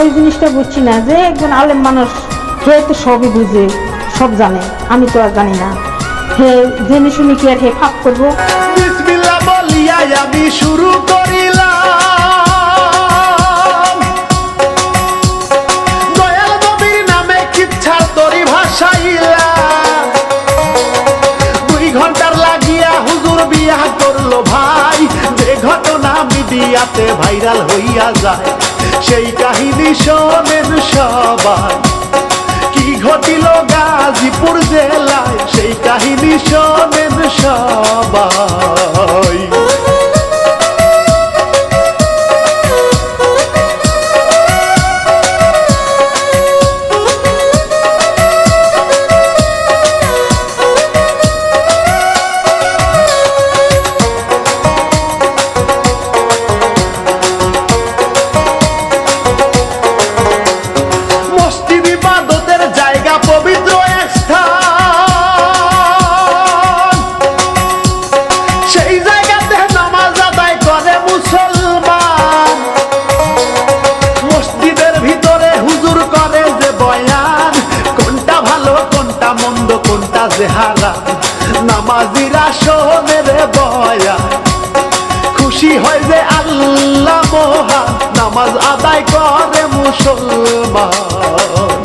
ওই জিনিসটা বুঝছি না যে একজন আলেম মানুষ হে তো সবই বুঝে, সব জানে। আমি তো আর জানি না। হে, জেনে শুনে কি আর হে ফাঁক করব? আমি শুরু নামে ভাসাইলাম। দুই লাগিয়া ভাইরাল হইয়া যায়। সেই কাহিনী শোনেন সবাই। কি ঘটিল গাজীপুর জেলায়? সেই কাহিনী শোনেন সবাই। নামাজ আদায় করে মুসলমান।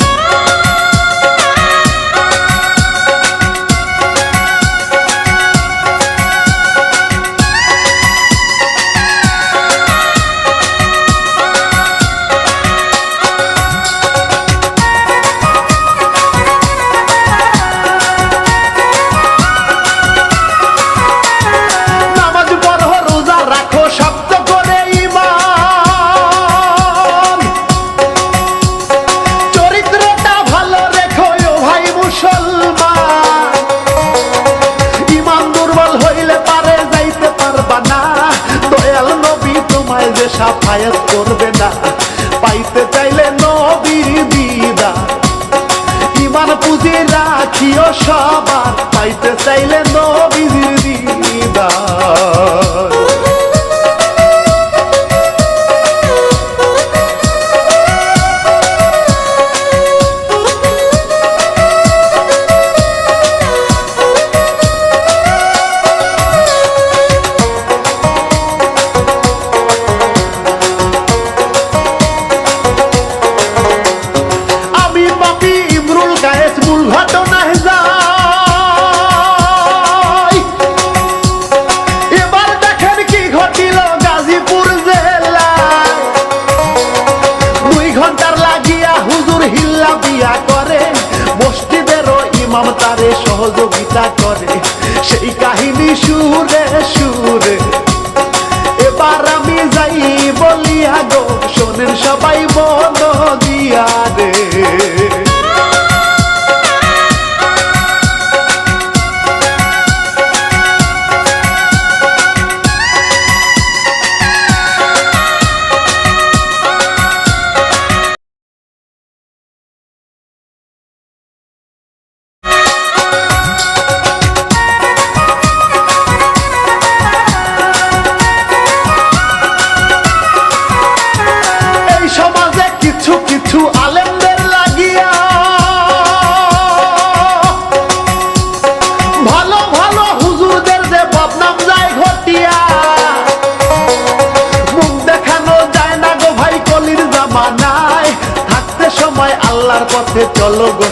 চাইলে নবীর দিদা ইমান পুঁজি রাখিও সবার পাইতে চাইলে নবীর দিদার সহযোগিতা করে। সেই কাহিনী সুরে সুরে। এবার আমি যাই বলিয়া গো, শোনেন সবাই বল দিয়া রে চলো গো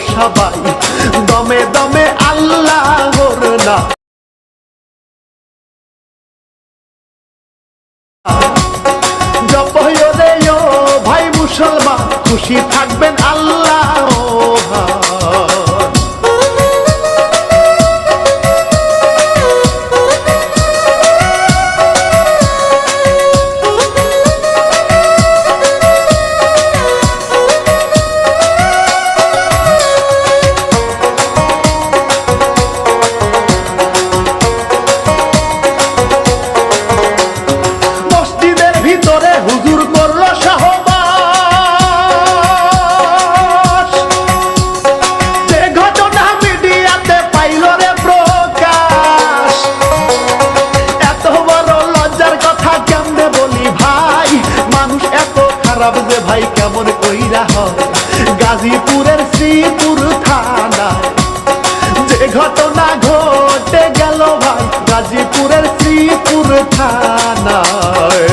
পুকুর থানায়।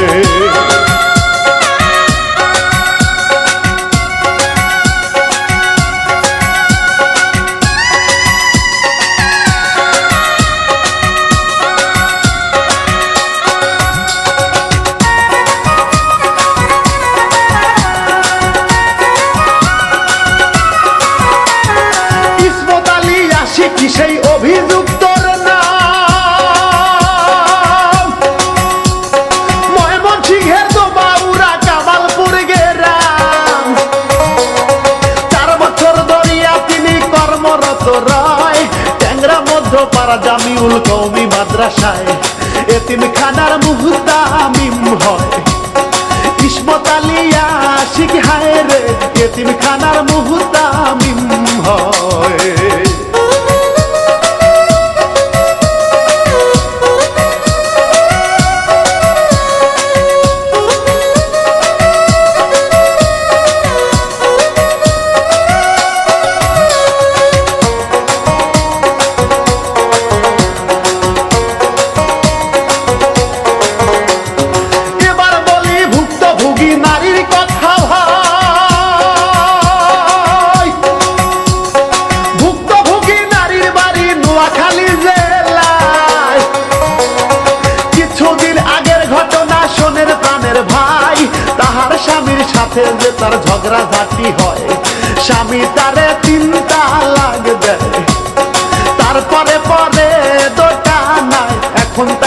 সেই অভিযুক্তর না সারা জামি উল কৌমি মাদ্রাসায়। এতিমখানার মুহতামিম হয়। ইসমত আলী আশিক হায় রে এতিম খানার মুহূর্ত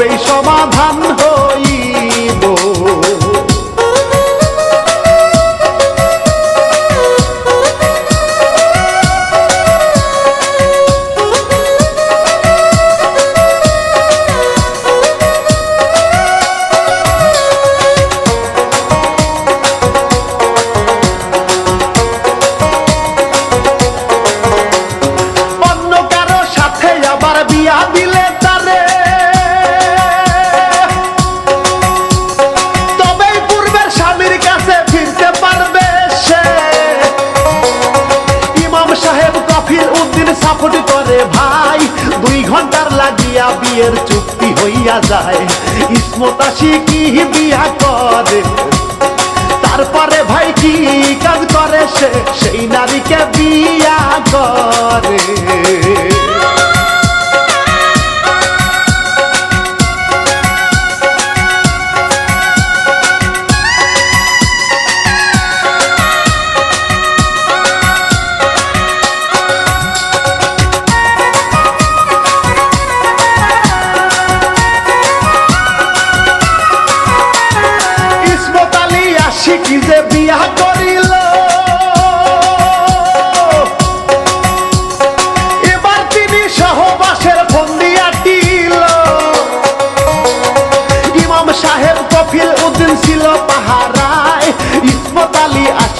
হবেই সমাধান দিয়া যায়। ইসমতাসি কি বিয়া করে। তারপরে ভাই কি কাজ করে সে? সেই নারীকে বিয়া করে।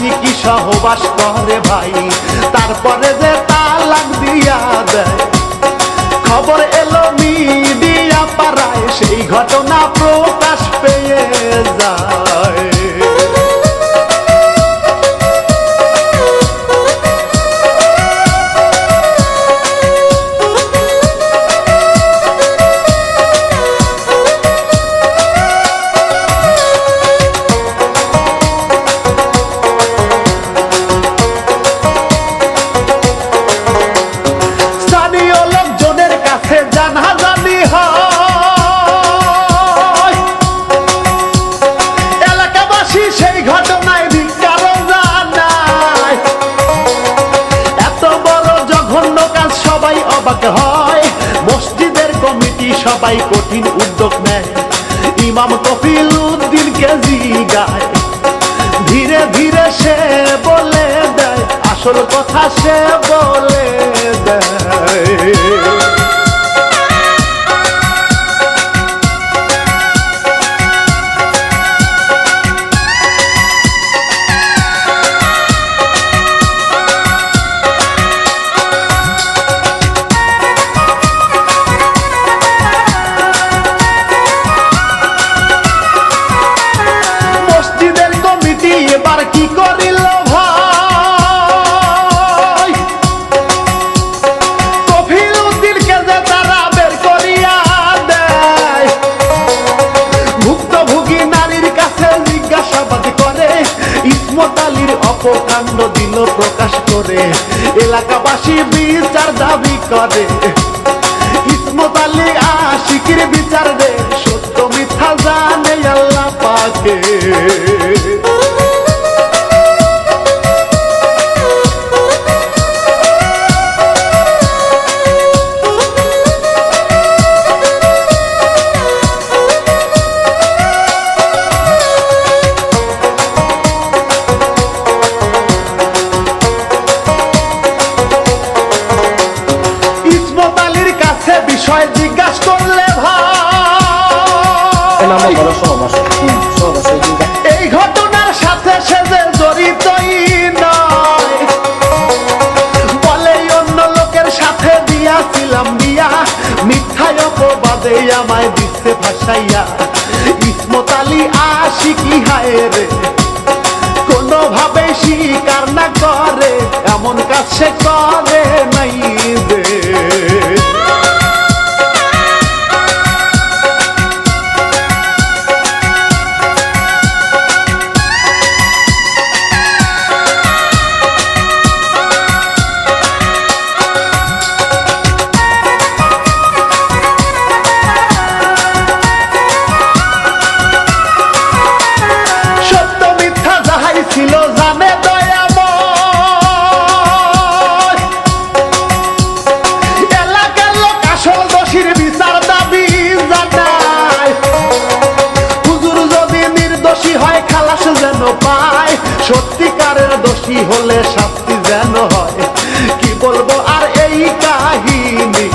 ঠিকই সহবাস করে ভাই। তারপরে যে তালাক দিয়া দেয়, খবর এলো মিডিয়া পাড়ায়। সেই ঘটনা প্রকাশ অবাক হয়। মসজিদের কমিটি সবাই কঠিন উদ্যোগ নেয়। ইমাম কপিল উদ্দিন কেজি গায়। ধীরে ধীরে সে বলে দেয়, আসল কথা সে বলে দেয়। করে আমায় দিচ্ছে ভাসাইয়া। ইসমত আলী আশিকি হায় রে। কোনোভাবে স্বীকার না করে, এমন কাজ সে করে নাই। দোষী হলে শাস্তি যেন হয়। কি বলব আর এই কাহিনী?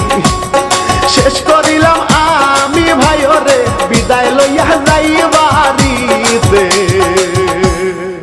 শেষ করিলাম আমি ভাই রে, বিদায় লইয়া যাই বাড়ি